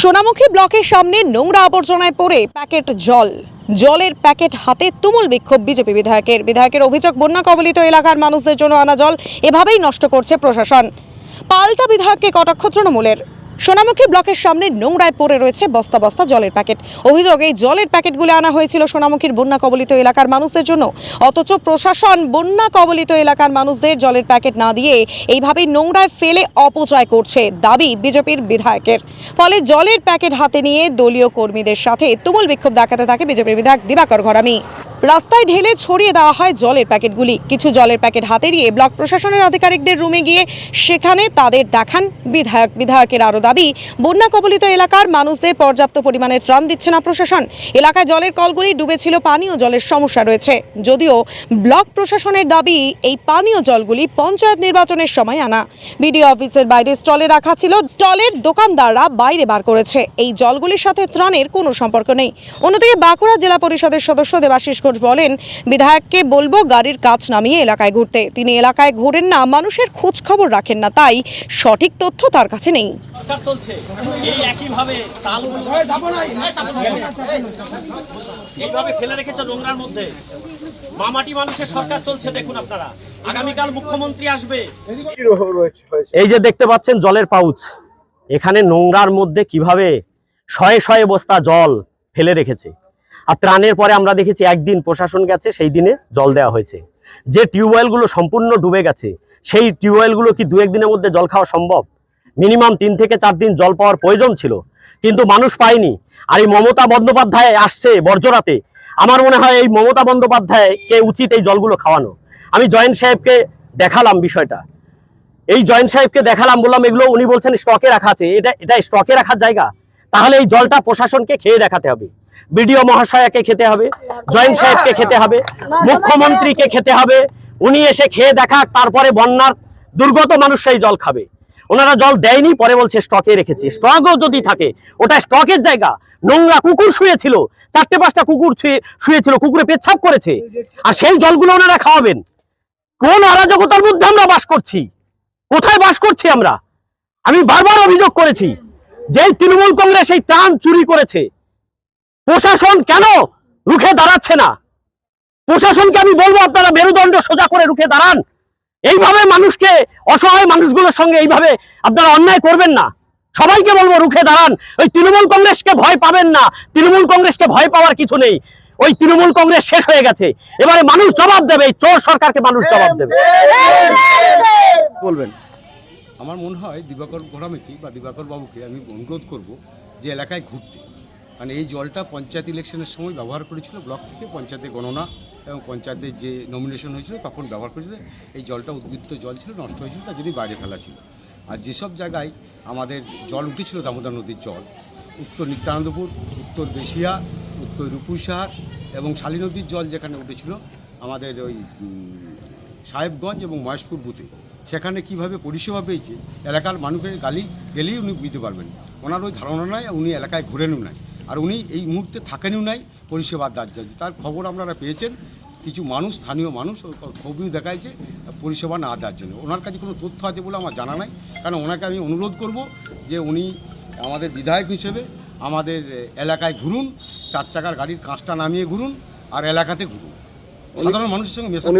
সোনামুখী ব্লকের সামনে নোংরা আবর্জনায় পড়ে প্যাকেট জল। জলের প্যাকেট হাতে তুমুল বিক্ষোভ বিজেপি বিধায়কের। বিধায়কের অভিযোগ, বন্যা কবলিত এলাকার মানুষদের জন্য আনা জল এভাবেই নষ্ট করছে প্রশাসন। পাল্টা বিধায়ককে কটাক্ষ তৃণমূলের। সোনামুখী ব্লকের সামনে নোংরায় পড়ে রয়েছে বস্তা বস্তা জলের প্যাকেট। অভিযোগ, এই জলের প্যাকেটগুলো আনা হয়েছিল সোনামুখীর বন্যা কবলিত এলাকার মানুষদের জন্য। অথচ প্রশাসন বন্যা কবলিত এলাকার মানুষদের জলের প্যাকেট না দিয়ে এইভাবেই নোংরায় ফেলে অপচয় করছে দাবি বিজেপির বিধায়কের। ফলে জলের প্যাকেট হাতে নিয়ে দলীয় কর্মীদের সাথে তুমুল বিক্ষোভ দেখাতে থাকে বিজেপির বিধায়ক দিবাকর ঘরামি। রাস্তায় ঢেলে ছড়িয়ে দেওয়া হয় জলের প্যাকেটগুলি। কিছু জলের প্যাকেট হাতে নিয়ে ব্লক প্রশাসনের আধিকারিকদের রুমে গিয়ে সেখানে তাদের দেখান। বিধায়ক বিধায়কের আরও দাবি, বন্যা কবলিত এলাকার মানুষদের পর্যাপ্ত পরিমাণে ত্রাণ দিচ্ছে না প্রশাসন। এলাকায় জলের কলগুলি ডুবেছিল, পানীয় জলের সমস্যা রয়েছে। যদিও ব্লক প্রশাসনের দাবি, এই পানীয় জলগুলি পঞ্চায়েত নির্বাচনের সময় আনা। বিডিও অফিসের বাইরে স্টলে রাখা ছিল। স্টলের দোকানদাররা বাইরে বার করেছে। এই জলগুলির সাথে ত্রাণের কোনো সম্পর্ক নেই। অন্যদিকে বাঁকুড়া জেলা পরিষদের সদস্য দেবাশিস ঘোষ বলেন বিধায়ককে বলব গাড়ির কাজ নামিয়ে এলাকায় ঘুরতে। তিনি এলাকায় ঘোরেন না মানুষের খোঁজ খবর রাখেন না তাই সঠিক তথ্য তার কাছে নেই। এই এইভাবে ফেলে রেখেছে নোংরার মধ্যে। মামাটি মানুষের সরকার চলছে দেখুন আপনারা। আগামীকাল মুখ্যমন্ত্রী আসবে। কি রো- রয়েছে হয়েছে এই যে দেখতে পাচ্ছেন জলের পাউচ এখানে নোংরার মধ্যে কীভাবে শয়ে শয়ে বস্তা জল ফেলে রেখেছে। আর ত্রাণের পরে আমরা দেখেছি একদিন প্রশাসন গেছে, সেই দিনে জল দেওয়া হয়েছে। যে টিউবওয়েলগুলো সম্পূর্ণ ডুবে গেছে, সেই টিউবওয়েলগুলো কি দু একদিনের মধ্যে জল খাওয়া সম্ভব? মিনিমাম তিন থেকে চার দিন জল পাওয়ার প্রয়োজন ছিল, কিন্তু মানুষ পায়নি। আর এই মমতা বন্দ্যোপাধ্যায় আসছে বর্জরাতে আমার মনে হয় এই মমতা বন্দ্যোপাধ্যায়কে উচিত এই জলগুলো খাওয়ানো। আমি জয়েন্ট সাহেবকে দেখালাম বিষয়টা। এই জয়েন্ট সাহেবকে দেখালাম, বললাম, এগুলো উনি বলছেন স্টকে রাখা আছে। এটা এটা স্টকে রাখার জায়গা। তাহলে এই জলটা প্রশাসনকে খেয়ে দেখাতে হবে। বিডিও মহাশয়াকে খেতে হবে, জয়েন্ট সাহেবকে খেতে হবে, মুখ্যমন্ত্রীকে খেতে হবে, উনি এসে খেয়ে দেখাক, তারপরে বন্যার দুর্গত মানুষ সেই জল খাবে। ওনারা জল দেয়নি, পরে বলছে স্টকে রেখেছি। স্টকও যদি থাকে, ওটা স্টকের জায়গা। নোংরা কুকুর শুয়েছিল, চারটে পাঁচটা কুকুর শুয়ে- শুয়েছিল, কুকুরে পেচ্ছাপ করেছে। আর সেই জলগুলো ওনারা খাওয়াবেন। কোন অরাজকতার মধ্যে আমরা বাস করছি? কোথায় বাস করছি আমরা? আমি বারবার অভিযোগ করেছি যে তৃণমূল কংগ্রেস এই ত্রাণ চুরি করেছে প্রশাসন কেন রুখে দাঁড়াচ্ছে না? প্রশাসনকে আমি বলব, আপনারা মেরুদণ্ড সোজা করে রুখে দাঁড়ান। এইভাবে মানুষকে, অসহায় মানুষগুলোর সঙ্গে এইভাবে আপনারা অন্যায় করবেন না। সবাইকে বলব, রুখে দাঁড়ান। ওই তৃণমূল কংগ্রেসকে ভয় পাবেন না। তৃণমূল কংগ্রেসকে ভয় পাওয়ার কিছু নেই। ওই তৃণমূল কংগ্রেস শেষ হয়ে গেছে। এবারে মানুষ জবাব দেবে, এই চোর সরকারকে মানুষ জবাব দেবে। বলবেন। আমার মনে হয় দিবাকর ঘোরামেকে বা দিবাকর বাবুকে আমি অনুরোধ করব যে এলাকায় ঘুরতে। কারণ এই জলটা পঞ্চায়েত ইলেকশনের সময় ব্যবহার করেছিল, ব্লক থেকে পঞ্চায়েতে গণনা এবং পঞ্চায়েতের যে নমিনেশন হয়েছিল তখন ব্যবহার করেছিল। এই জলটা উদ্বৃত্ত জল ছিল, নষ্ট হয়েছিল, তার জন্যই বাইরে ফেলা ছিল। আর যেসব জায়গায় আমাদের জল উঠেছিল, দামোদর নদীর জল, উত্তর নিত্যানন্দপুর, উত্তর দেশিয়া, উত্তর রূপুসাহার এবং শালী নদীর জল যেখানে উঠেছিল, আমাদের ওই সাহেবগঞ্জ এবং মহেশপুর বুথে। সেখানে কীভাবে পরিষেবা পেয়েছে, এলাকার মানুষের গালি গেলেই উনি বুঝতে পারবেন ওনার ওই ধারণা নাই, উনি এলাকায় ঘুরেনও নাই। আর উনি এই মুহূর্তে থাকেনও নাই পরিষেবার যাচ্ছে তার খবর আপনারা পেয়েছেন কিছু মানুষ স্থানীয় মানুষ খবর দেখাইছে পরিষেবা না দেওয়ার জন্য। ওনার কাছে কোনো তথ্য আছে বলে আমার জানা নাই কারণ ওনাকে আমি অনুরোধ করব যে উনি আমাদের বিধায়ক হিসেবে আমাদের এলাকায় ঘুরুন চার চাকার গাড়ির কাঁচটা নামিয়ে ঘুরুন আর এলাকাতে ঘুরুন। সাধারণ মানুষের সঙ্গে মেশা উনি